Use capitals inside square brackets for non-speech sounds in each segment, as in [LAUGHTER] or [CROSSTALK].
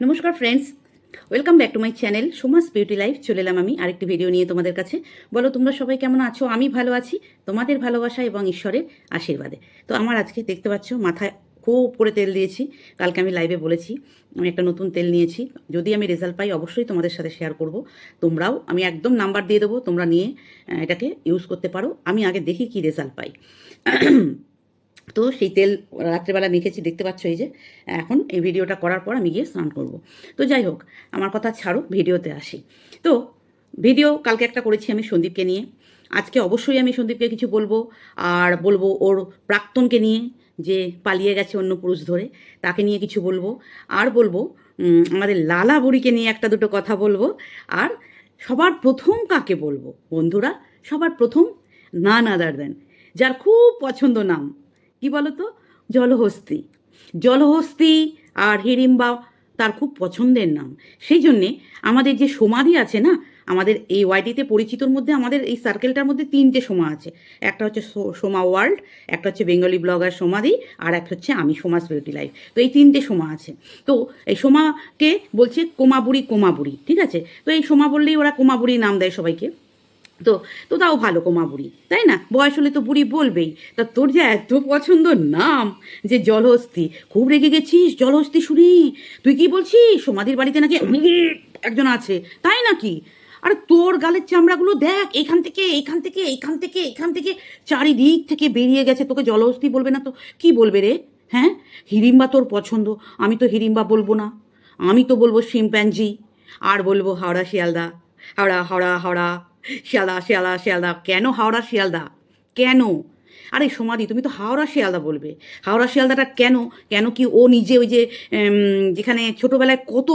নমস্কার friends welcome back to my channel Soma's beauty life চলে এলাম আমি আরেকটি ভিডিও নিয়ে তোমাদের কাছে। বলো, তোমরা সবাই কেমন আছো? আমি ভালো আছি, তোমাদের ভালোবাসা এবং ঈশ্বরের আশীর্বাদে। তো আমার আজকে দেখতে পাচ্ছ, মাথায় খুব করে তেল দিয়েছি। কালকে আমি লাইভে বলেছি, আমি একটা নতুন তেল নিয়েছি। যদি আমি রেজাল্ট পাই, অবশ্যই তোমাদের সাথে শেয়ার করব। তোমরাও, আমি একদম নাম্বার দিয়ে দেবো, তোমরা নিয়ে এটাকে ইউজ করতে পারো। আমি আগে দেখি কি রেজাল্ট পাই। তো সেই তেল রাত্রেবেলা মেখেছি দেখতে পাচ্ছ এই যে, এখন এই ভিডিওটা করার পর আমি গিয়ে স্নান করব। তো যাই হোক, আমার কথা ছাড়ো, ভিডিওতে আসি। তো ভিডিও কালকে একটা করেছি আমি সন্দীপকে নিয়ে। আজকে অবশ্যই আমি সন্দীপকে কিছু বলব, আর বলব ওর প্রাক্তনকে নিয়ে যে পালিয়ে গেছে অন্য পুরুষ ধরে, তাকে নিয়ে কিছু বলব। আর বলব আমাদের লালা বুড়িকে নিয়ে একটা দুটো কথা বলব। আর সবার প্রথম কাকে বলব বন্ধুরা? সবার প্রথম নান আদার দেন, যার খুব পছন্দ নাম। কি বলো তো জলহস্তি। জলহস্তি আর হিড়িম্বা তার খুব পছন্দের নাম। সেই জন্যে আমাদের যে সমাধি আছে না, আমাদের এই ওয়াইটিতে পরিচিতর মধ্যে আমাদের এই সার্কেলটার মধ্যে তিনটে সোমা আছে। একটা হচ্ছে সোমা ওয়ার্ল্ড, একটা হচ্ছে বেঙ্গলি ব্লগার সমাধি, আর একটা হচ্ছে আমি সমাজ বিউটি লাইফ। তো এই তিনটে সোমা আছে। তো এই সোমাকে বলছে কোমাবুড়ি কোমাবুড়ি ঠিক আছে? তো এই সোমা বললেই ওরা কোমাবুড়ি নাম দেয় সবাইকে। তো তো তাও ভালো কোমা বুড়ি, তাই না? বয়স হলে তো বুড়ি বলবেই। তা তোর যে এত পছন্দ নাম যে জলহস্তি, খুব রেগে গেছিস? জলহস্তি শুনি, তুই কি বলছিস? সমাধির বাড়িতে নাকি একজন আছে, তাই নাকি? আর তোর গালের চামড়াগুলো দেখ, এখান থেকে এখান থেকে এখান থেকে এখান থেকে, চারিদিক থেকে বেরিয়ে গেছে। তোকে জলহস্তি বলবে না তো? কি বলবে রে? হ্যাঁ? হিড়িম্বা তোর পছন্দ, আমি তো হিড়িম্বা বলব না। আমি তো বলব শিম্প্যাঞ্জি, আর বলব হাওড়া শিয়ালদা। হাওড়া হাওড়া হাওড়া। শিয়ালদা শিয়ালদা শিয়ালদা। কেন হাওড়া, শিয়ালদা? কেন? আরে সমাধি, তুমি তো হাওড়া, শিয়ালদা বলবে। হাওড়া, শিয়ালদাটা কেন? কেন কি ও নিজে ওই যে যেখানে ছোটোবেলায় কত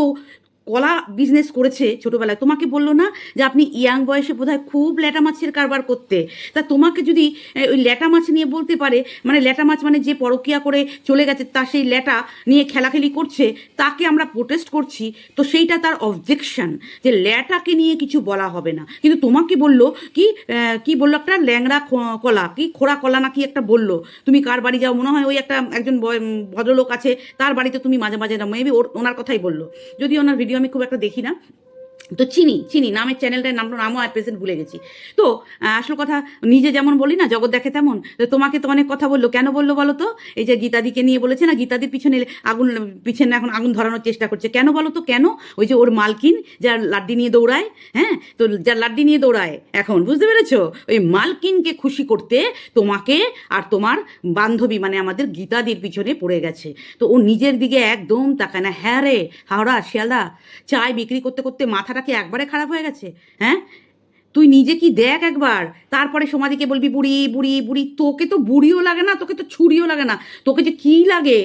কলা বিজনেস করেছে ছোটোবেলায়। তোমাকে বলল না যে আপনি ইয়াং বয়সে বোধহয় খুব ল্যাটা মাছের কারবার করতে? তা তোমাকে যদি ওই ল্যাটা মাছ নিয়ে বলতে পারে মানে ল্যাটা মাছ মানে যে পরকিয়া করে চলে গেছে, তা সেই ল্যাটা নিয়ে খেলাখেলি করছে, তাকে আমরা প্রোটেস্ট করছি, তো সেইটা তার অবজেকশন যে ল্যাটাকে নিয়ে কিছু বলা হবে না। কিন্তু তোমাকে বলল কি কি বলল একটা ল্যাংড়া কলা, কি খোড়া কলা না কি একটা বলল, তুমি কার বাড়ি যাও? মনে হয় ওই একটা একজন ভদ্রলোক আছে, তার বাড়িতে তুমি মাঝে মাঝে মেবি ওর, ওনার কথাই বলল। যদি ওনার ভিডিও আমি খুব একটা দেখি না। তো চিনি চিনি, নামের চ্যানেলটার নাম নামও আর প্রেজেন্ট ভুলে গেছি। তো আসল কথা, নিজে যেমন বলি না, জগৎ দেখে তেমন তোমাকে তো অনেক কথা বলল, কেন বলল বলো তো? এই যে গীতাদিকে নিয়ে বলেছে না, গীতাদির পিছনে আগুন, পিছনে এখন আগুন ধরানোর চেষ্টা করছে। কেন বলো তো, কেন? ওই যে ওর মালকিন, যার লাড্ডি নিয়ে দৌড়ায় হ্যাঁ? তো যার লাড্ডি নিয়ে দৌড়ায় এখন, বুঝতে পেরেছ? ওই মালকিনকে খুশি করতে তোমাকে আর তোমার বান্ধবী মানে আমাদের গীতাদির পিছনে পড়ে গেছে। তো ও নিজের দিকে একদম তাকায় না। হ্যাঁ রে, হাওড়া, শিয়ালদা, চায় বিক্রি করতে করতে মাথাটা কি একবারে খারাপ হয়ে গেছে? হ্যাঁ? তুই নিজে কি দেখ একবার? তারপরে সমাধিকে বলবি, বুড়ি বুড়ি বুড়ি, তোকে তো বুড়িও লাগে না, তোকে তো ছুরিও লাগে না। তোকে যে কী লাগে?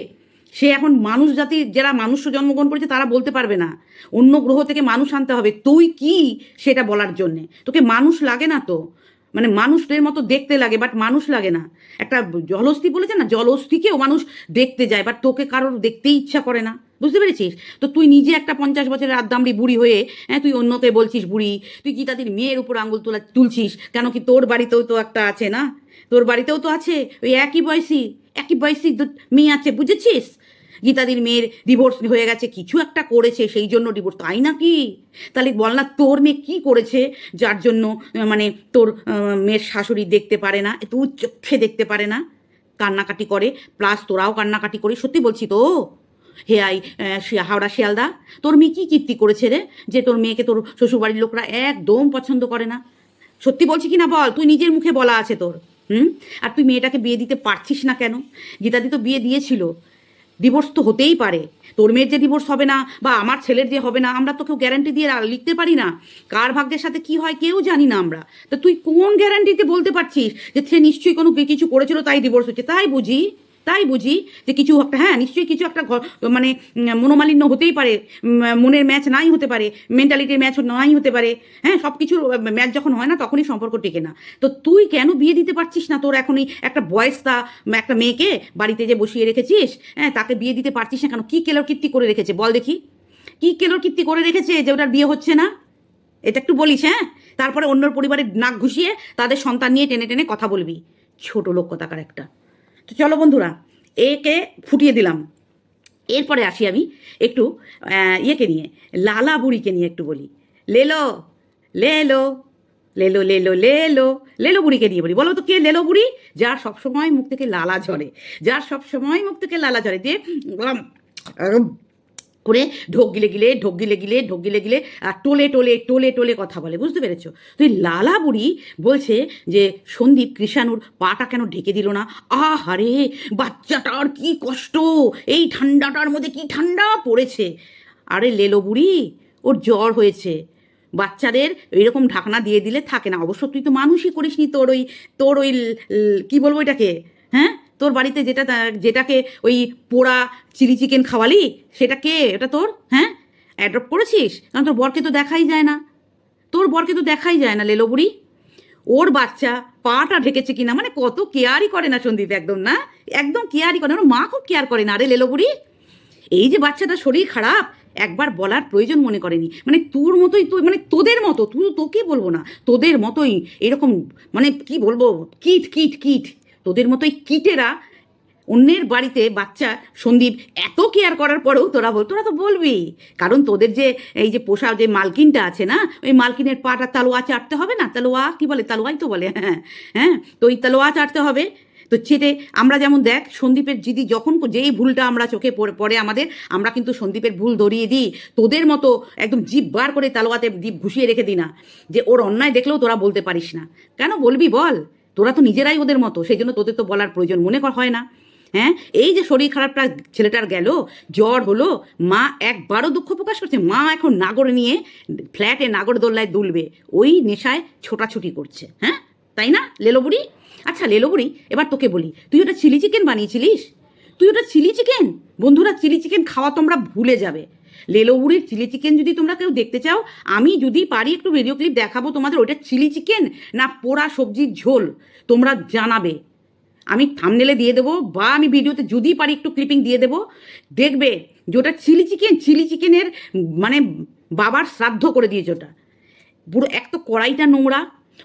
সে এখন মানুষ জাতি, যারা মানুষ জন্মগ্রহণ করেছে, তারা বলতে পারবে না। অন্য গ্রহ থেকে মানুষ আনতে হবে। তুই কি? সেটা বলার জন্যে। তোকে মানুষ লাগে না তো? মানে মানুষদের মতো দেখতে লাগে বাট মানুষ লাগে না। একটা জলস্থি বলেছে না জলস্থিকেও মানুষ দেখতে যায় বাট তোকে কারোর দেখতেই ইচ্ছা করে না। বুঝতে পেরেছিস? তো তুই নিজে একটা পঞ্চাশ বছরের আদ্দামড়ি বুড়ি হয়ে হ্যাঁ তুই অন্যকে বলছিস বুড়ি, তুই কি তাদের মেয়ের উপর আঙুল তোলা, তুলছিস? কেন কি তোর বাড়িতেও তো একটা আছে না? তোর বাড়িতেও তো আছে, ওই একই বয়সী একই বয়সী মেয়ে আছে, বুঝেছিস? গীতাদির মেয়ের ডিভোর্স হয়ে গেছে, কিছু একটা করেছে, সেই জন্য ডিভোর্স তাই নাকি? তাহলে বল না, তোর মেয়ে কী করেছে, যার জন্য মানে তোর মেয়ের শাশুড়ি দেখতে পারে না একটু চোখে দেখতে পারে না? কান্নাকাটি করে প্লাস তোরাও কান্নাকাটি করিস, সত্যি বলছি তো? হে আই হাওড়া শিয়ালদা, তোর মেয়ে কী কীর্তি করেছে রে? যে তোর মেয়েকে তোর শ্বশুরবাড়ির লোকরা একদম পছন্দ করে না। সত্যি বলছি কি না বল? তুই নিজের মুখে বলা আছে তোর, হুম? আর তুই মেয়েটাকে বিয়ে দিতে পারছিস না কেন? গীতাদি তো বিয়ে দিয়েছিল। ডিভোর্স তো হতেই পারে। তোর মেয়ের যে ডিভোর্স হবে না বা আমার ছেলের যে হবে না, আমরা তো কেউ গ্যারান্টি দিয়ে লিখতে পারি না। কার ভাগ্যের সাথে কি হয় কেউ জানি না আমরা। তো তুই কোন গ্যারান্টিতে বলতে পারছিস যে সে নিশ্চয়ই কোনো কিছু করেছিল তাই ডিভোর্স হচ্ছে? তাই বুঝি? তাই বুঝি যে কিছু একটা হ্যাঁ নিশ্চয়ই কিছু একটা মানে মনোমালিন্য হতেই পারে মনের ম্যাচ নাই হতে পারে, মেন্টালিটির ম্যাচ নাই হতে পারে হ্যাঁ সব কিছুর ম্যাচ যখন হয় না তখনই সম্পর্ক টেকে না। তো তুই কেন বিয়ে দিতে পারছিস না? তোর এখনই একটা বয়স তা একটা মেয়েকে বাড়িতে যে বসিয়ে রেখেছিস হ্যাঁ তাকে বিয়ে দিতে পারছিস না কেন? কী কেলোর কীর্তি করে রেখেছে? বল দেখি। কী কেলোর কীর্তি করে রেখেছে যে ওটার বিয়ে হচ্ছে না? এটা একটু বলিস হ্যাঁ? তারপরে অন্যর পরিবারের নাক ঘুষিয়ে তাদের সন্তান নিয়ে টেনে টেনে কথা বলবি। ছোট লোক কথাকার একটা। তো চলো বন্ধুরা, একে ফুটিয়ে দিলাম। এরপরে আসি আমি একটু ইয়েকে নিয়ে, লালা বুড়িকে নিয়ে একটু বলি। লেলো লেলো লেলো লেলো লেলো লেলো বুড়িকে নিয়ে বলি। বলো তো কে লেলো বুড়ি? যার সবসময় মুখ থেকে লালা ঝরে, যার সবসময় মুখ থেকে লালা ঝরে। দিয়ে করে ঢোক গিলে গিলে, ঢোক গিলে গিলে, ঢোক গিলে গিলে, আর টোলে টোলে টোলে টোলে কথা বলে, বুঝতে পেরেছ? তুই লালা বুড়ি বলছে যে, সন্দীপ কৃষাণুর পাটা কেন ঢেকে দিল না? আহারে, বাচ্চাটার কি কষ্ট? এই ঠান্ডাটার মধ্যে কি ঠান্ডা পড়েছে? আরে লেলো বুড়ি, ওর জ্বর হয়েছে। বাচ্চাদের এরকম ঢাকনা দিয়ে দিলে থাকে না। অবশ্য তুই তো মানুষই করিসনি তোর ওই তোর ওই ল- বলব এটাকে? হ্যাঁ? তোর বাড়িতে যেটা যেটাকে ওই পোড়া চিলি চিকেন খাওয়ালি, সেটা কে? এটা তোর? হ্যাঁ? অ্যাডপ্ট করেছিস? কারণ তোর বরকে তো দেখাই যায় না। তোর বরকে তো দেখাই যায় না, লেলো বুড়ি। ওর বাচ্চা পাটা ঢেকেছে কিনা মানে কত কেয়ারই করে না সন্দীপ একদম, না? একদম কেয়ারই করে না, ওর মা খুব কেয়ার করে না আরে লেলো বুড়ি। এই যে বাচ্চাটার শরীর খারাপ, একবার বলার প্রয়োজন মনে করেনি। মানে তোর মতোই তুই মানে তোদের মতো, তুই তোকে বলব না, তোদের মতোই এরকম মানে কি বলব, কিট কিট কিট। তোদের মতোই কিটেরা অন্যের বাড়িতে বাচ্চা সন্দীপ এত কেয়ার করার পরেও তোরা বল, তোরা তো বলবি। কারণ তোদের যে এই যে পোষা যে মালকিনটা আছে না, ওই মালকিনের পাটা তালোয়া চাটতে হবে না? তালোয়া কি বলে? তালোয়াই তো বলে। হ্যাঁ হ্যাঁ তো ওই তালোয়া চাটতে হবে। তো চেটে আমরা যেমন দেখ, সন্দীপের দিদি যখন যেই ভুলটা আমরা চোখে পড়ে আমাদের, আমরা কিন্তু সন্দীপের ভুল ধরিয়ে দিই। তোদের মতো একদম জিভ বার করে তালোয়াতে জিভ ঘুষিয়ে রেখে দিই না। যে ওর অন্যায় দেখলেও তোরা বলতে পারিস না। কেন বলবি বল? তোরা তো নিজেরাই ওদের মতো সেই জন্য তোদের তো বলার প্রয়োজন, মনে কর, হয় না। হ্যাঁ? এই যে শরীর খারাপটা ছেলেটার গেল, জ্বর হলো, মা একবারও দুঃখ প্রকাশ করছে, মা এখন নাগর নিয়ে ফ্ল্যাটে নাগর দোল্লায় দুলবে, ওই নেশায় ছোটাছুটি করছে হ্যাঁ? তাই না লেলো বুড়ি আচ্ছা লেলো বুড়ি এবার তোকে বলি, তুই ওটা চিলি চিকেন বানিয়েছিলিস? তুই ওটা চিলি চিকেন? বন্ধুরা, চিলি চিকেন খাওয়া তোমরা ভুলে যাবে। লেলো বুড়ির চিলি চিকেন যদি তোমরা কেউ দেখতে চাও, আমি যদি পারি একটু ভিডিও ক্লিপ দেখাবো তোমাদের ওটা চিলি চিকেন না পোড়া সবজির ঝোল, তোমরা জানাবে। আমি থামনেলে দিয়ে দেবো বা আমি ভিডিওতে যদি পারি একটু ক্লিপিং দিয়ে দেবো। দেখবে যে ওটা চিলি চিকেন, চিলি চিকেনের মানে বাবার শ্রাদ্ধ করে দিয়েছে ওটা। পুরো এক তো কড়াইটা নোংরা,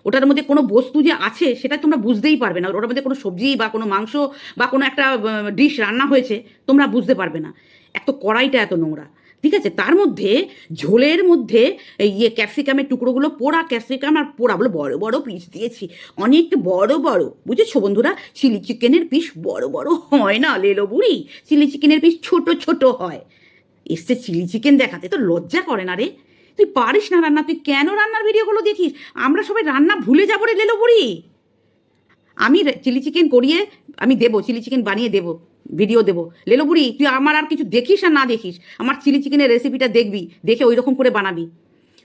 ওটার মধ্যে কোনো বস্তু যে আছে সেটা তোমরা বুঝতেই পারবে না। ওটার মধ্যে কোনো সবজি বা কোনো মাংস বা কোনো একটা ডিশ রান্না হয়েছে, তোমরা বুঝতে পারবে না। এক তো কড়াইটা এত নোংরা। ঠিক আছে? তার মধ্যে ঝোলের মধ্যে ইয়ে ক্যাপসিকামের টুকরোগুলো পোড়া ক্যাপসিকাম আর পোড়া, বলে বড় বড় পিস দিয়েছি। অনেক বড় বড়। বুঝেছ বন্ধুরা? চিলি চিকেনের পিস বড় বড় হয় না লেলো বুড়ি? চিলি চিকেনের পিস ছোট ছোট হয়। এসছে চিলি চিকেন দেখাতে তো লজ্জা করে না রে? তুই পারিস না রান্না, তুই কেন রান্নার ভিডিওগুলো দেখিস আমরা সবাই রান্না ভুলে যাব রে লেলো বুড়ি। আমি চিলি চিকেন করিয়ে আমি দেবো চিলি চিকেন বানিয়ে দেবো। ভিডিও দেবো। লেলো বুড়ি, তুই আমার আর কিছু দেখিস আর না দেখিস? আমার চিলি চিকেনের রেসিপিটা দেখবি, দেখে ওই রকম করে বানাবি।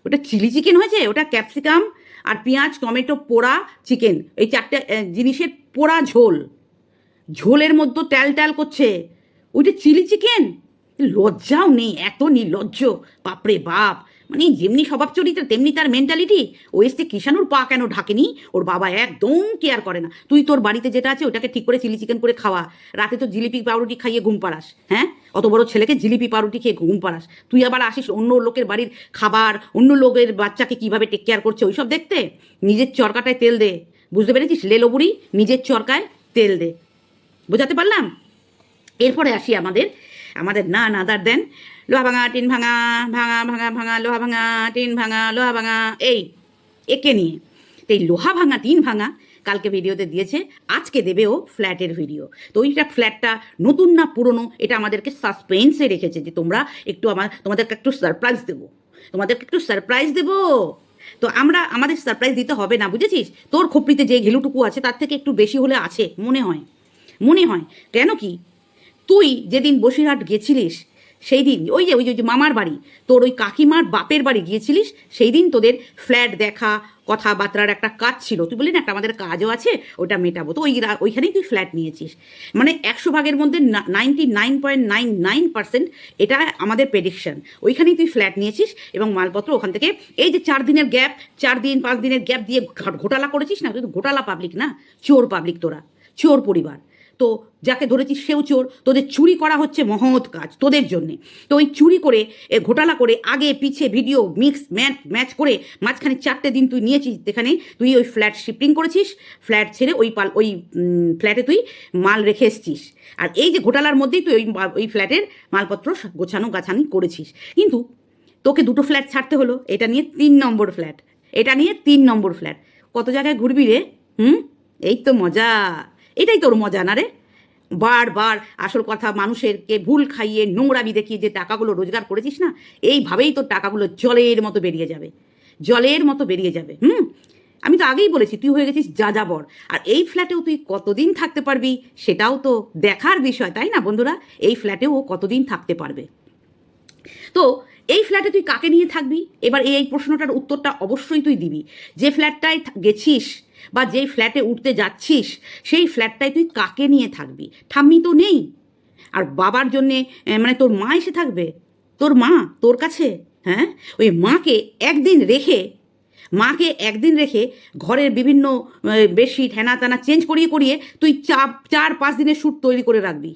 ওটা চিলি চিকেন হয়েছে, ওটা ক্যাপসিকাম আর পেঁয়াজ, টমেটো, পোড়া চিকেন এই চারটে জিনিসের পোড়া ঝোল। ঝোলের মধ্যে ট্যাল ট্যাল করছে। ওইটা চিলি চিকেন লজ্জাও নেই, এত নির্লজ্জ। বাপরে বাপ। মানে যেমনি স্বভাব চরিত্র, তেমনি তার মেন্টালিটি ও এসছে কিষানুর পা কেন ঢাকেনি? ওর বাবা একদম কেয়ার করে না। তুই তোর বাড়িতে যেটা আছে, ওটাকে ঠিক করে চিলি চিকেন করে খাওয়া। রাতে তো জিলিপি পাউরুটি খাইয়ে ঘুম পাড়াস হ্যাঁ? অত বড় ছেলেকে জিলিপি পাউরুটি খেয়ে ঘুম পাড়াস। তুই আবার আসিস অন্য লোকের বাড়ির খাবার, অন্য লোকের বাচ্চাকে কীভাবে টেক কেয়ার করছে, ওইসব দেখতে? নিজের চরকাটায় তেল দে। বুঝতে পেরেছিস? লেলো বুড়ি নিজের চরকায় তেল দে। বোঝাতে পারলাম? এরপরে আসি আমাদের আমাদের না নাদার দেন লোহা ভাঙা টিন ভাঙা ভাঙা ভাঙা ভাঙা লোহা ভাঙা টিন ভাঙা লোহা ভাঙা এই, একে নিয়ে। তো এই লোহা ভাঙা টিন ভাঙা কালকে ভিডিওতে দিয়েছে, আজকে দেবে ও ফ্ল্যাটের ভিডিও। তো ওইটা ফ্ল্যাটটা নতুন না পুরনো, এটা আমাদেরকে সাসপেন্সে রেখেছে যে তোমরা একটু আমার, তোমাদেরকে একটু সারপ্রাইজ দেবো। তোমাদেরকে একটু সারপ্রাইজ দেবো। তো আমরা, আমাদের সারপ্রাইজ দিতে হবে না, বুঝেছিস? তোর খোপড়িতে যে ঘিলুটুকু আছে, তার থেকে একটু বেশি হলে আছে, মনে হয়। মনে হয়। কেন কি? তুই যেদিন বসিরহাট গেছিলিস সেই দিন, ওই যে ওই যে মামার বাড়ি, তোর ওই কাকিমার বাপের বাড়ি গিয়েছিলিস, সেই দিন তোদের ফ্ল্যাট দেখা, কথাবার্তার একটা কাজ ছিল। তুই বলি না, একটা আমাদের কাজও আছে, ওটা মেটাবো। তো ওই ওইখানেই তুই ফ্ল্যাট নিয়েছিস। মানে একশো ভাগের মধ্যে ninety nine point nine nine percent এটা আমাদের প্রেডিকশন ওইখানেই তুই ফ্ল্যাট নিয়েছিস এবং মালপত্র ওখান থেকে, এই যে চার দিনের গ্যাপ, চার দিন, পাঁচ দিনের গ্যাপ দিয়ে ঘোটালা করেছিস না, তুই ঘোটালা পাবলিক না, চোর পাবলিক তোরা, চোর পরিবার। তো যাকে ধরেছিস সেও চোর। তোদের চুরি করা হচ্ছে মহৎ কাজ তোদের জন্যে। তো ওই চুরি করে, এ ঘোটালা করে, আগে, পিছে, ভিডিও, মিক্স, ম্যাচ ম্যাচ করে মাঝখানে চারটে দিন তুই নিয়েছিস যেখানে তুই ওই ফ্ল্যাট শিফটিং করেছিস, ফ্ল্যাট ছেড়ে ওই পাল, ওই ফ্ল্যাটে তুই মাল রেখে এসছিস। আর এই যে ঘোটালার মধ্যেই তুই ওই ওই ফ্ল্যাটের মালপত্র গোছানো, গাছানি করেছিস। কিন্তু তোকে দুটো ফ্ল্যাট ছাড়তে হলো, এটা নিয়ে তিন নম্বর ফ্ল্যাট। এটা নিয়ে তিন নম্বর ফ্ল্যাট। কত জায়গায় ঘুরবি রে? হুম? এই তো মজা। এটাই তোর মজা না রে? বারবার আসল কথা মানুষেরকে ভুল খাইয়ে নোংরামি দেখিয়ে যে টাকাগুলো রোজগার করেছিস না, এইভাবেই তোর টাকাগুলো জলের মতো বেরিয়ে যাবে। জলের মতো বেরিয়ে যাবে, হুম? আমি তো আগেই বলেছি, তুই হয়ে গেছিস যা যাবর আর এই ফ্ল্যাটেও তুই কতদিন থাকতে পারবি সেটাও তো দেখার বিষয়, তাই না বন্ধুরা? এই ফ্ল্যাটেও ও কতদিন থাকতে পারবে? তো এই ফ্ল্যাটে তুই কাকে নিয়ে থাকবি? এবার এই এই প্রশ্নটার উত্তরটা অবশ্যই তুই দিবি। যে ফ্ল্যাটটায় গেছিস বা যেই ফ্ল্যাটে উঠতে যাচ্ছিস, সেই ফ্ল্যাটটায় তুই কাকে নিয়ে থাকবি? ঠাম্মি তো নেই। আর বাবার জন্যে মানে তোর মা এসে থাকবে? তোর মা? তোর কাছে? হ্যাঁ? ওই মাকে একদিন রেখে, মাকে একদিন রেখে ঘরের বিভিন্ন বেশি হেনা তেনা চেঞ্জ করিয়ে করিয়ে তুই চার চার, পাঁচ দিনের শ্যুট তৈরি করে রাখবি।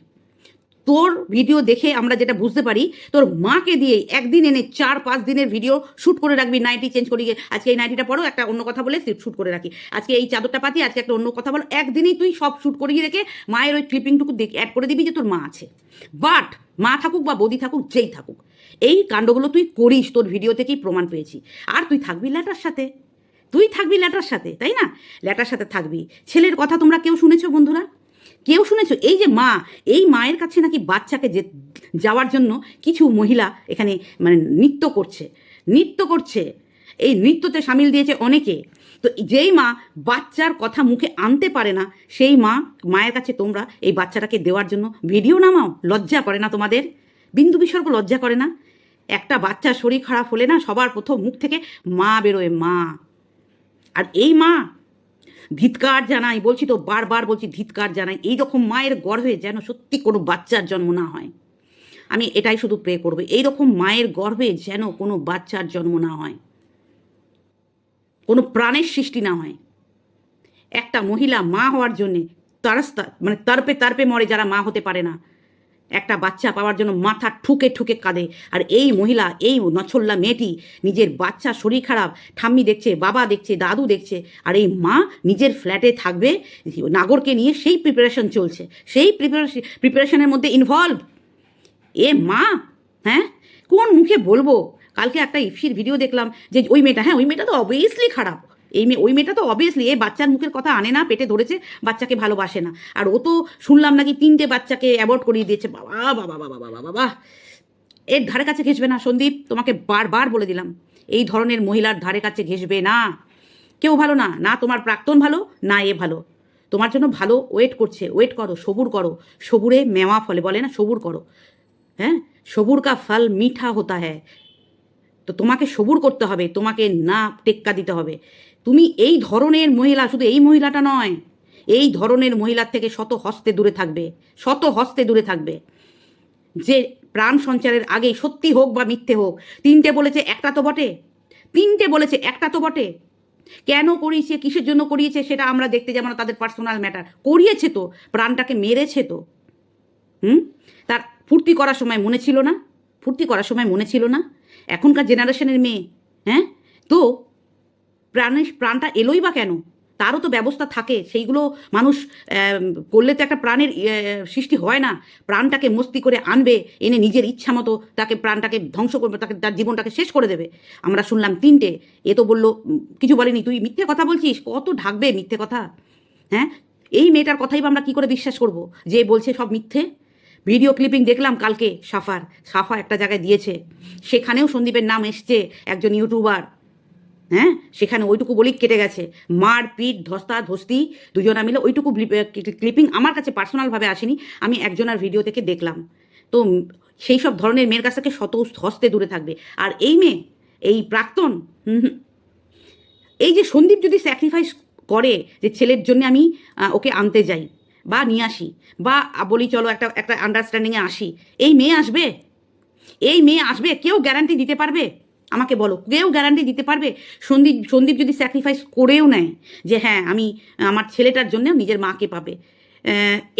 তোর ভিডিও দেখে আমরা যেটা বুঝতে পারি, তোর মাকে দিয়ে একদিন এনে চার, পাঁচ দিনের ভিডিও শ্যুট করে রাখবি নাইটি চেঞ্জ করিয়ে আজকে এই নাইটিটা পরো একটা অন্য কথা বলে শ্যুট করে রাখি। আজকে এই চাদরটা পাতি, আজকে একটা অন্য কথা বলো, একদিনই তুই সব শ্যুট করিয়ে রেখে মায়ের ওই ক্লিপিংটুকু দেখ অ্যাড করে দিবি যে তোর মা আছে। বাট মা থাকুক বা বৌদি থাকুক, যেই থাকুক, এই কাণ্ডগুলো তুই করিস, তোর ভিডিও থেকেই প্রমাণ পেয়েছি। আর তুই থাকবি ল্যাটার সাথে। তুই থাকবি ল্যাটার সাথে, তাই না? ল্যাটার সাথে থাকবি। ছেলের কথা তোমরা কেউ শুনেছো, বন্ধুরা? কেউ শুনেছ? এই যে মা, এই মায়ের কাছে নাকি বাচ্চাকে যে যাওয়ার জন্য কিছু মহিলা এখানে মানে নৃত্য করছে। নৃত্য করছে। এই নৃত্যতে সামিল দিয়েছে অনেকে। তো যেই মা বাচ্চার কথা মুখে আনতে পারে না, সেই মা মায়ের কাছে তোমরা এই বাচ্চাটাকে দেওয়ার জন্য ভিডিও নামাও। লজ্জা করে না তোমাদের? বিন্দু বিসর্গ লজ্জা করে না? একটা বাচ্চার শরীর খারাপ হলে না সবার প্রথম মুখ থেকে মা বেরোয়, মা। আর এই মা ধিৎকার জানাই, বলছি তো বারবার বলছি ধিৎকার জানাই। এই রকম মায়ের গর্ভে যেন সত্যি কোনো বাচ্চার জন্ম না হয়। আমি এটাই শুধু প্রে করব, এই রকম মায়ের গর্ভে যেন কোনো বাচ্চার জন্ম না হয়। কোনো প্রাণের সৃষ্টি না হয়। একটা মহিলা মা হওয়ার জন্যে তারস্তা মানে তারপে তারপে মরে যারা মা হতে পারে না। একটা বাচ্চা পাওয়ার জন্য মাথা ঠুকে ঠুকে কাঁদে। আর এই মহিলা, এই নছল্লা মেয়েটি নিজের বাচ্চা শরীর খারাপ, ঠাম্মি দেখছে, বাবা দেখছে, দাদু দেখছে, আর এই মা নিজের ফ্ল্যাটে থাকবে, নাগরকে নিয়ে সেই প্রিপারেশন চলছে। সেই প্রিপারেশন প্রিপারেশনের মধ্যে ইনভলভ এ মা হ্যাঁ? কোন মুখে বলব? কালকে একটা ইফসির ভিডিও দেখলাম যে ওই মেয়েটা হ্যাঁ ওই মেয়েটা তো অবভিয়াসলি খারাপ। এই মেয়ে, ওই মেয়েটা তো অবভিয়াসলি এই বাচ্চার মুখের কথা আনে না, পেটে ধরেছে, বাচ্চাকে ভালোবাসে না। আর ও তো শুনলাম নাকি তিনটে বাচ্চাকে অ্যাবর্ট করিয়ে দিয়েছে। বাবা বাবা বাবা বাবা বাবা এর ধারে কাছে ঘেসবে না, সন্দীপ? তোমাকে বারবার বলে দিলাম, এই ধরনের মহিলার ধারে কাছে ঘেসবে না। কেউ ভালো না না তোমার প্রাক্তন ভালো, না এ ভালো। তোমার জন্য ভালো ওয়েট করছে ওয়েট করো, সবুর করো। সবুরে মেওয়া ফলে, বলে না, সবুর করো। হ্যাঁ? সবুর কা ফল মিঠা হতা হ্যায়। তো তোমাকে সবুর করতে হবে, তোমাকে না টেক্কা দিতে হবে। তুমি এই ধরনের মহিলা শুধু এই মহিলাটা নয়, এই ধরনের মহিলার থেকে শত হস্তে দূরে থাকবে, শত হস্তে দূরে থাকবে। যে প্রাণ সঞ্চারের আগেই সত্যি হোক বা মিথ্যে হোক, তিনটে বলেছে একটা তো বটে, তিনটে বলেছে একটা তো বটে। কেন করিয়েছে, কিসের জন্য করিয়েছে সেটা আমরা দেখতে যাব না, তাদের পার্সোনাল ম্যাটার করিয়েছে তো, প্রাণটাকে মেরেছে তো। হুম? তার ফুর্তি করার সময় মনে ছিল না, ফুর্তি করার সময় মনে ছিল না। এখনকার জেনারেশনের মেয়ে হ্যাঁ? তো প্রাণের প্রাণটা এলোই বা কেন? তারও তো ব্যবস্থা থাকে। সেইগুলো মানুষ করলে তো একটা প্রাণের সৃষ্টি হয় না। প্রাণটাকে মস্তি করে আনবে, এনে নিজের ইচ্ছা মতো তাকে প্রাণটাকে ধ্বংস করবে, তাকে তার জীবনটাকে শেষ করে দেবে। আমরা শুনলাম তিনটে। এ তো বলল, কিছু বলেনি তুই, মিথ্যে কথা বলছিস? কত ঢাকবে মিথ্যে কথা? হ্যাঁ? এই মেয়েটার কথাই বা আমরা কী করে বিশ্বাস করব? যে বলছে সব মিথ্যে? ভিডিও ক্লিপিং দেখলাম কালকে সাফার। সাফা একটা জায়গায় দিয়েছে। সেখানেও সন্দীপের নাম এসছে একজন ইউটিউবার। হ্যাঁ? সেখানে ওইটুকু বলেই কেটে গেছে। মার, পিট, ধস্তা, ধস্তি, দুজনা মিলে ওইটুকু ক্লিপিং আমার কাছে পার্সোনালভাবে আসেনি। আমি একজনের ভিডিও থেকে দেখলাম। তো সেই সব ধরনের মেয়ের কাছ থেকে শত হস্তে দূরে থাকবে। আর এই মেয়ে, এই প্রাক্তন এই যে সন্দীপ যদি স্যাক্রিফাইস করে যে ছেলের জন্য আমি ওকে আনতে যাই বা নিয়ে আসি বা বলি চলো একটা একটা আন্ডারস্ট্যান্ডিংয়ে আসি, এই মেয়ে আসবে? এই মেয়ে আসবে? কেউ গ্যারান্টি দিতে পারবে? আমাকে বলো, কেউ গ্যারান্টি দিতে পারবে? সন্দীপ সন্দীপ যদি স্যাক্রিফাইস করেও নেয় যে হ্যাঁ আমি আমার ছেলেটার জন্য নিজের মাকে পাবে।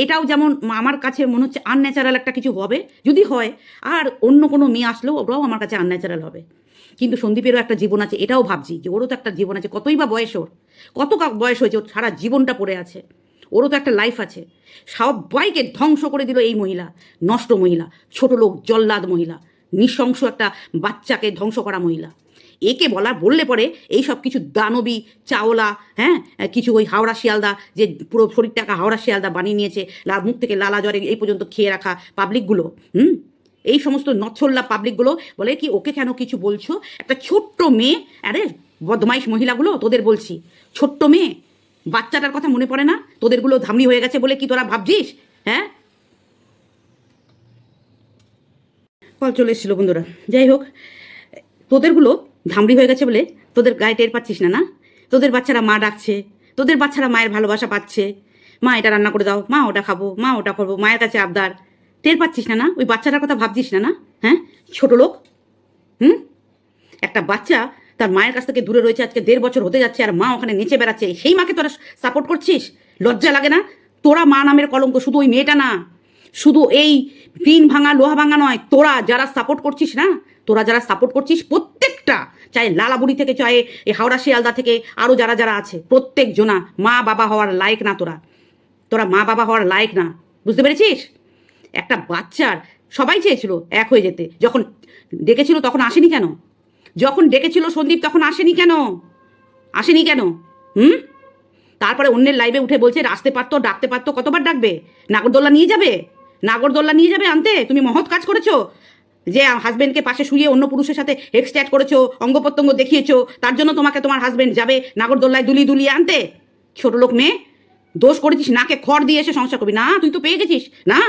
এটাও যেমন আমার কাছে মনে হচ্ছে আনন্যাচারাল একটা কিছু হবে, যদি হয়, আর অন্য কোনো মেয়ে আসলেও ওরাও আমার কাছে আনন্যাচারাল হবে। কিন্তু সন্দীপেরও একটা জীবন আছে, এটাও ভাবছি যে ওরও তো একটা জীবন আছে, কতই বা বয়স ওর, কত বয়স হয়েছে, ওর সারা জীবনটা পড়ে আছে, ওরও তো একটা লাইফ আছে। সবাইকে ধ্বংস করে দিল এই মহিলা, নষ্ট মহিলা, ছোট লোক, জল্লাদ মহিলা। নৃশংস একটা বাচ্চাকে ধ্বংস করা মহিলা। একে বলা, বললে পরে এই সব কিছু দানবী, চাওলা হ্যাঁ কিছু ওই হাওড়া শিয়ালদা যে পুরো শরীরটাকে হাওড়া শিয়ালদা বানিয়ে নিয়েছে, লা, মুখ থেকে লালা জ্বরে এই পর্যন্ত খেয়ে রাখা পাবলিকগুলো, হুম? এই সমস্ত নচ্ছল্লা পাবলিকগুলো বলে কি ওকে কেন কিছু বলছো? একটা ছোট্ট মেয়ে, আরে বদমাইশ মহিলাগুলো, তোদের বলছি, ছোট্ট মেয়ে, বাচ্চাটার কথা মনে পড়ে না? তোদেরগুলো ধামড়ি হয়ে গেছে বলে কি তোরা ভাবছিস? হ্যাঁ? কল চলে এসেছিল বন্ধুরা। যাই হোক, তোদেরগুলো ধামড়ি হয়ে গেছে বলে তোদের গায়ে টের পাচ্ছিস না না? তোদের বাচ্চারা মা ডাকছে, তোদের বাচ্চারা মায়ের ভালোবাসা পাচ্ছে। মা এটা রান্না করে দাও, মা ওটা খাব, মা ওটা করব, মায়ের কাছে আবদার। টের পাচ্ছিস না না? ওই বাচ্চাটার কথা ভাবছিস না না? হ্যাঁ? ছোট লোক, হুম? একটা বাচ্চা তার মায়ের কাছ থেকে দূরে রয়েছে, আজকে দেড় বছর হতে যাচ্ছে, আর মা ওখানে নেচে বেড়াচ্ছে। সেই মাকে তোরা সাপোর্ট করছিস? লজ্জা লাগে না? তোরা মা নামের কলঙ্ক, শুধু ওই মেয়েটা না। শুধু এই টিন ভাঙা, লোহা ভাঙা নয়, তোরা যারা সাপোর্ট করছিস না, তোরা যারা সাপোর্ট করছিস, প্রত্যেকটা, চাই লালাবুড়ি থেকে, চাই এই হাওড়া শিয়ালদা থেকে আরও যারা যারা আছে প্রত্যেক জনা মা বাবা হওয়ার লায়ক না তোরা। তোরা মা বাবা হওয়ার লায়ক না। বুঝতে পেরেছিস? একটা বাচ্চার, সবাই চেয়েছিল এক হয়ে যেতে। যখন ডেকেছিল তখন আসেনি কেন? যখন ডেকেছিল সন্দীপ তখন আসেনি কেন? আসেনি কেন? হুম? তারপরে অন্যের লাইভে উঠে বলছে আসতে পারতো, ডাকতে পারতো, কতবার ডাকবে? নাগরদোল্লা নিয়ে যাবে? নাগরদোল্লা নিয়ে যাবে আনতে? তুমি মহৎ কাজ করেছ। যে হাজবেন্ডকে পাশে শুয়ে অন্য পুরুষের সাথে হেক্স চ্যাট করেছ অঙ্গ প্রত্যঙ্গ দেখিয়েছো, তার জন্য তোমাকে তোমার হাজবেন্ড যাবে নাগরদোল্লায় দুলিয়ে দুলিয়ে আনতে? ছোট লোক মেয়ে, দোষ করেছিস, নাকে খড় দিয়ে এসে সংসার করবি। না, তুই তো পেয়ে গেছিস, না?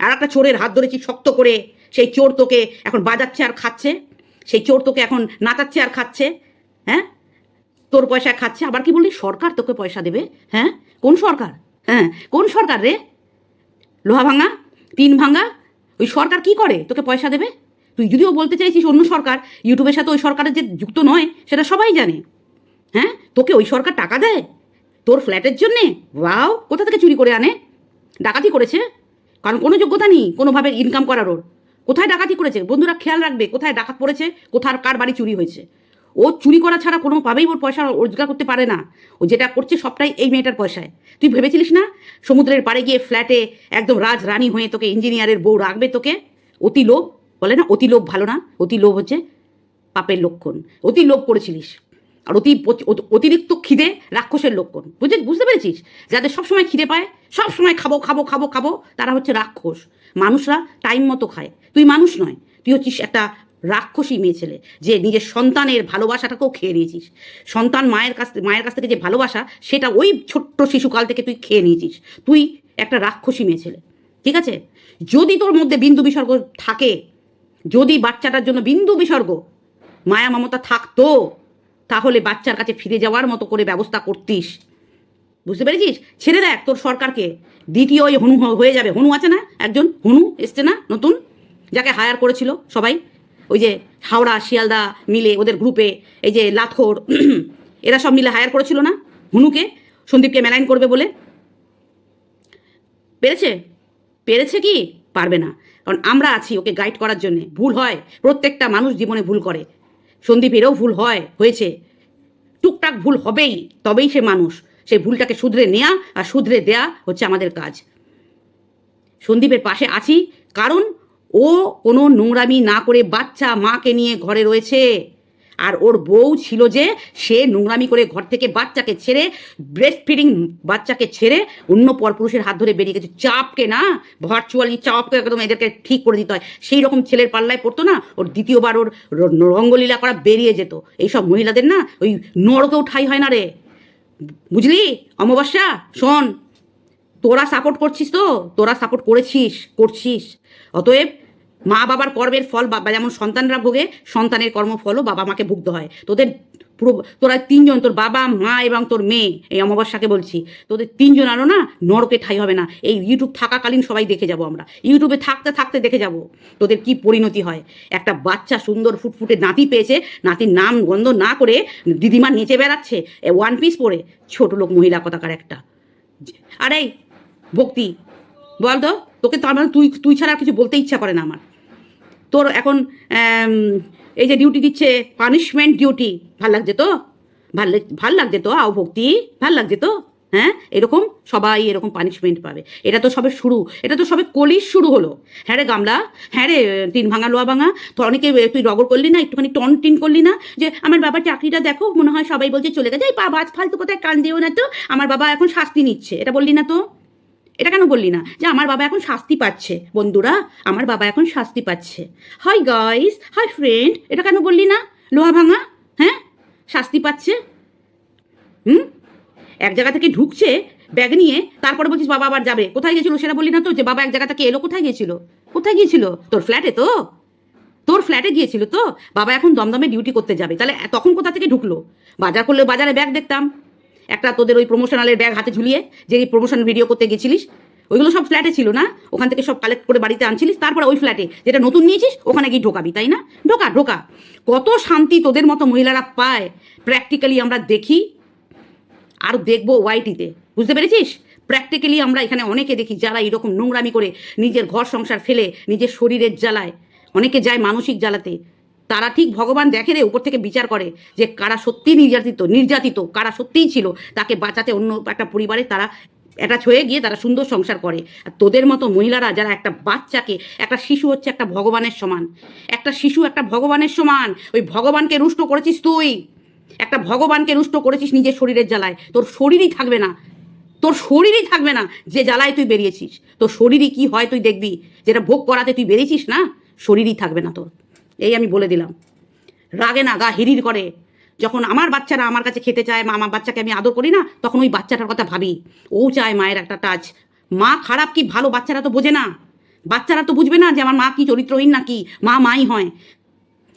আর একটা চোরের হাত ধরেছিস শক্ত করে, সেই চোর তোকে এখন বাজাচ্ছে আর খাচ্ছে, সেই চোর তোকে এখন নাচাচ্ছে আর খাচ্ছে হ্যাঁ? তোর পয়সা খাচ্ছে, আবার কি বললি? সরকার তোকে পয়সা দেবে হ্যাঁ? কোন সরকার? হ্যাঁ? কোন সরকার রে? লোহা ভাঙা? টিন ভাঙা, ওই সরকার কি করে? তোকে পয়সা দেবে? তুই যদিও বলতে চাইছিস অন্য সরকার ইউটিউবের সাথে ওই সরকারের যে যুক্ত নয়, সেটা সবাই জানে। হ্যাঁ? তোকে ওই সরকার টাকা দেয়? তোর ফ্ল্যাটের জন্যে? ওয়াও, কোথা থেকে চুরি করে আনে? ডাকাতি করেছে? কারণ কোনো যোগ্যতা নেই কোনোভাবে ইনকাম করার ওর। কোথায় ডাকাতি করেছে? বন্ধুরা, খেয়াল রাখবে, কোথায় ডাকাত পড়েছে? কোথায় কার বাড়ি চুরি হয়েছে? ও চুরি করা ছাড়া কোনো কোনোভাবেই ওর পয়সা রোজগার করতে পারে না। ও যেটা করছে সবটাই এই মেয়েটার পয়সায়। তুই ভেবেছিলিস না? সমুদ্রের পাড়ে গিয়ে ফ্ল্যাটে একদম রাজ রানী হয়ে তোকে ইঞ্জিনিয়ারের বউ রাখবে তোকে? অতি লোভ, বলে না? অতি লোভ ভালো না? অতি লোভ হচ্ছে পাপের লক্ষণ। অতি লোভ করেছিলিস। আর অতি অতিরিক্ত খিদে রাক্ষসের লক্ষণ। বুঝে বুঝতে পেরেছিস? যাদের সবসময় খিদে পায়, সবসময় খাব খাব খাব খাব, তারা হচ্ছে রাক্ষস। মানুষরা টাইম মতো খায়। তুই মানুষ নয়। তুই হচ্ছিস একটা রাক্ষসী মেয়ে ছেলে, যে নিজের সন্তানের ভালোবাসাটাকেও খেয়ে নিয়েছিস। সন্তান মায়ের কাছ মায়ের কাছ থেকে যে ভালোবাসা, সেটা ওই ছোট্ট শিশুকাল থেকে তুই খেয়ে নিয়েছিস। তুই একটা রাক্ষসী মেয়ে ছেলে, ঠিক আছে? যদি তোর মধ্যে বিন্দু বিসর্গ থাকে, যদি বাচ্চাটার জন্য বিন্দু বিসর্গ মায়া মমতা থাকতো, তাহলে বাচ্চার কাছে ফিরে যাওয়ার মতো করে ব্যবস্থা করতিস। বুঝতে পেরেছিস? ছেড়ে দেখ তোর সরকারকে। দ্বিতীয় হনু হয়ে যাবে। হনু আছে না? একজন? হনু এসছে না? নতুন? যাকে হায়ার করেছিল সবাই? ওই যে হাওড়া, শিয়ালদা মিলে ওদের গ্রুপে এই যে লাথোর [CLEARS THROAT] এরা সব মিলে হায়ার করেছিল না? হনুকে, সন্দীপকে মেলাইন করবে বলে। পেরেছে? পেরেছে কি? পারবে না। কারণ আমরা আছি ওকে গাইড করার জন্যে। ভুল হয়। প্রত্যেকটা মানুষ জীবনে ভুল করে। সন্দীপেরও ভুল হয়, হয়েছে। টুকটাক ভুল হবেই, তবেই সে মানুষ। সেই ভুলটাকে শুধরে নেওয়া আর শুধরে দেয়া হচ্ছে আমাদের কাজ। সন্দীপের পাশে আছি। কারণ ও কোনো নোংরামি না করে বাচ্চা মাকে নিয়ে ঘরে রয়েছে। আর ওর বউ ছিল যে, সে নোংরামি করে ঘর থেকে বাচ্চাকে ছেড়ে ব্রেস্ট ফিডিং বাচ্চাকে ছেড়ে অন্য পরপুরুষের হাত ধরে বেরিয়ে গেছে। চাপকে না ভার্চুয়ালি চাপকে একদম এদেরকে ঠিক করে দিতে হয়। সেই রকম ছেলের পাল্লায় পড়তো না, ওর দ্বিতীয়বার ওর রঙ্গলীলা করা বেরিয়ে যেত। এইসব মহিলাদের না, ওই নরকেও ঠাই হয় না রে। বুঝলি? অমাবস্যা, শোন, তোরা সাপোর্ট করছিস তো? তোরা সাপোর্ট করেছিস, করছিস। অতএব মা বাবার কর্মের ফল বাবা যেমন সন্তানরা ভোগে, সন্তানের কর্মফলও বাবা মাকে ভুগতে হয়। তোদের পুরো, তোরা তিনজন, তোর বাবা, মা এবং তোর মেয়ে, এই অমাবস্যাকে বলছি, তোদের তিনজন আরও না নরকে ঠাই হবে না। এই ইউটিউব থাকাকালীন সবাই দেখে যাব আমরা। ইউটিউবে থাকতে থাকতে দেখে যাব তোদের কি পরিণতি হয়। একটা বাচ্চা সুন্দর ফুটফুটে নাতি পেয়েছে, নাতির নাম গন্ধ না করে দিদিমা নেচে বেড়াচ্ছে ওয়ান পিস পরে ছোট লোক মহিলা কথাকার একটা। আরে ভক্তি বল তো তোকে তার মানে তুই তুই ছাড়া কিছু বলতে ইচ্ছা করে না আমার। তোর এখন এই যে ডিউটি দিচ্ছে পানিশমেন্ট ডিউটি ভালো লাগছে তো? ভালো ভালো লাগছে তো, আও ভক্তি? ভালো লাগছে তো? হ্যাঁ? এরকম সবাই এরকম পানিশমেন্ট পাবে। এটা তো সবে শুরু, এটা তো সবে কলির শুরু হলো। হ্যাঁ রে গামলা হ্যাঁ রে তিন ভাঙা, লোয়া ভাঙা তো অনেকে তুই রগর করলি না, একটুখানি টন টিন করলি না, যে আমার বাবার চাকরিটা দেখো, মনে হয় সবাই বলছে চলে গেছে, এই বাবা আজ ফালতু কোথায়, কান দিও না তো, আমার বাবা এখন শাস্তি নিচ্ছে, এটা বললি না তো? এটা কেন বললি না? যে আমার বাবা এখন শাস্তি পাচ্ছে, বন্ধুরা, আমার বাবা এখন শাস্তি পাচ্ছে। হাই গাইস হাই ফ্রেন্ড এটা কেন বললি না? লোহা ভাঙা হ্যাঁ? শাস্তি পাচ্ছে? হুম? এক জায়গা থেকে ঢুকছে, ব্যাগ নিয়ে, তারপরে বলছিস বাবা আবার যাবে। কোথায় গেছিল সেটা বললি না তো? যে বাবা এক জায়গা থেকে এলো, কোথায় গিয়েছিল? কোথায় গিয়েছিল? তোর ফ্ল্যাটে তো? তোর ফ্ল্যাটে গিয়েছিল তো? বাবা এখন দমদমে ডিউটি করতে যাবে। তাহলে তখন কোথা থেকে ঢুকলো? বাজার করলে বাজারে ব্যাগ দেখতাম। একটা তোদের ওই প্রমোশনালের ব্যাগ হাতে ঝুলিয়ে, যে প্রমোশন ভিডিও করতে গেছিলিস, ওইগুলো সব ফ্ল্যাটে ছিল না? ওখান থেকে সব কালেক্ট করে বাড়িতে আনছিলিস, তারপরে ওই ফ্ল্যাটে যেটা নতুন নিয়েছিস, ওখানে গিয়ে ঢোকাবি, তাই না? ঢোকা ঢোকা। কত শান্তি তোদের মতো মহিলারা পায়। প্র্যাকটিক্যালি আমরা দেখি, আর দেখব ওয়াইটিতে বুঝতে পেরেছিস? প্র্যাকটিক্যালি আমরা এখানে অনেকে দেখি যারা এরকম নোংরামি করে নিজের ঘর সংসার ফেলে, নিজের শরীরের জ্বালায়। অনেকে যায় মানসিক জ্বালাতে। তারা ঠিক ভগবান দেখে রে, উপর থেকে বিচার করে যে কারা সত্যি নির্যাতিত নির্যাতিত, কারা সত্যিই ছিল। তাকে বাঁচাতে অন্য একটা পরিবারে তারা অ্যাটাচ হয়ে গিয়ে তারা সুন্দর সংসার করে। আর তোদের মতো মহিলারা যারা একটা বাচ্চাকে, একটা শিশু হচ্ছে একটা ভগবানের সমান। একটা শিশু একটা ভগবানের সমান। ওই ভগবানকে রুষ্ট করেছিস তুই। একটা ভগবানকে রুষ্ট করেছিস নিজের শরীরের জ্বালায়। তোর শরীরই থাকবে না। তোর শরীরই থাকবে না যে জ্বালায় তুই বেরিয়েছিস। তোর শরীরই কি হয় তুই দেখবি? যেটা ভোগ করাতে তুই বেরিয়েছিস না, শরীরই থাকবে না তোর। এই আমি বলে দিলাম। রাগে না, গা হিরির করে। যখন আমার বাচ্চারা আমার কাছে খেতে চায়, মা, আমার বাচ্চাকে আমি আদর করি না, তখন ওই বাচ্চাটার কথা ভাবি। ও চায় মায়ের একটা টাচ মা খারাপ কি ভালো বাচ্চারা তো বোঝে না। বাচ্চারা তো বুঝবে না যে আমার মা কি চরিত্রহীন না কি মা মাই হয়।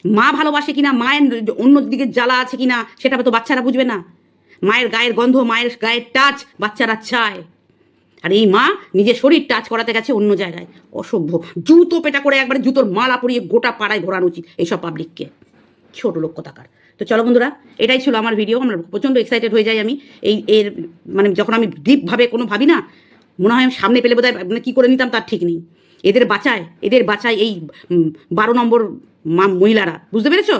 মা ভালোবাসে কিনা, মায়ের অন্য দিকে জ্বালা আছে কিনা, সেটা তো বাচ্চারা বুঝবে না। মায়ের গায়ের গন্ধ, মায়ের গায়ের টাচ বাচ্চারা চায়। আর এই মা নিজের শরীর টাচ করাতে গেছে অন্য জায়গায়। অসভ্য। জুতো পেটা করে একবারে জুতোর মালা পরিয়ে গোটা পাড়ায় ঘোরানো উচিত এইসব পাবলিককে ছোট লোক কথাকার। তো চলো বন্ধুরা, এটাই ছিল আমার ভিডিও আমরা প্রচণ্ড এক্সাইটেড হয়ে যাই আমি। এই এর মানে যখন আমি ডিপভাবে কোনো ভাবি না, মনে হয় আমি সামনে পেলে বোধহয় মানে কী করে নিতাম তার ঠিক নেই। এদের বাঁচায় এদের বাঁচায় এই বারো নম্বর মহিলারা। বুঝতে পেরেছ?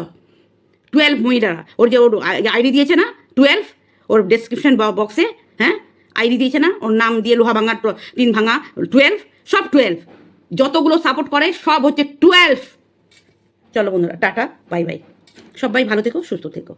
টুয়েলভ মহিলারা। ওর যে ওর আইডি দিয়েছে না? টুয়েলভ ওর ডেসক্রিপশন বক্সে হ্যাঁ? আইডি দিয়েছে না, ওর নাম দিয়ে লোহা ভাঙা তিন ভাঙা টুয়েলভ সব টুয়েলভ যতগুলো সাপোর্ট করে, সব হচ্ছে টুয়েলভ চলো বন্ধুরা, টাটা বাই বাই সবাই ভালো থেকো, সুস্থ থেকো।